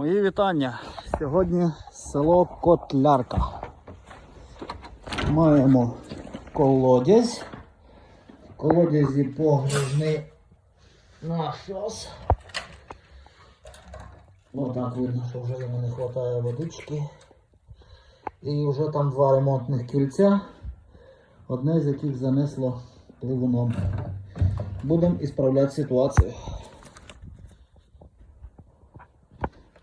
Мої вітання. Сьогодні село Котлярка. Маємо колодязь. В колодязі погружний насос. Отак видно, що вже йому не вистачає водички. І вже там два ремонтних кільця, одне з яких занесло пливуном. Будемо ісправляти ситуацію.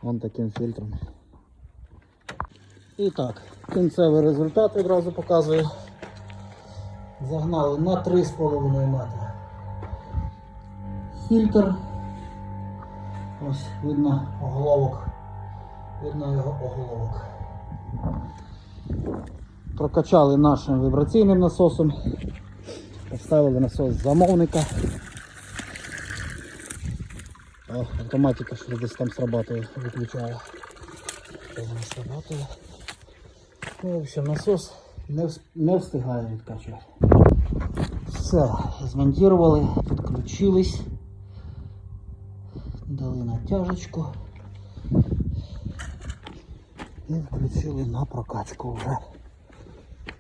Вон таким фільтром. І так, кінцевий результат відразу показую. Загнали на 3,5 метри. Фільтр. Ось видно оголовок. Видно його оголовок. Прокачали нашим вібраційним насосом. Поставили насос замовника. О, автоматика що десь там срабатує, виключає. Срабатує. Ну, в общем, насос не, не встигає відкачувати. Все, змонтували, підключились, дали натяжечку і включили на прокачку вже.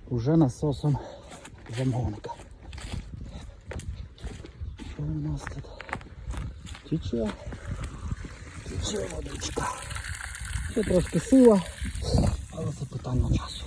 Уже насосом замовника. Що у нас тут? Тече. Тече водичка. Ще трошки сила, але це питання часу.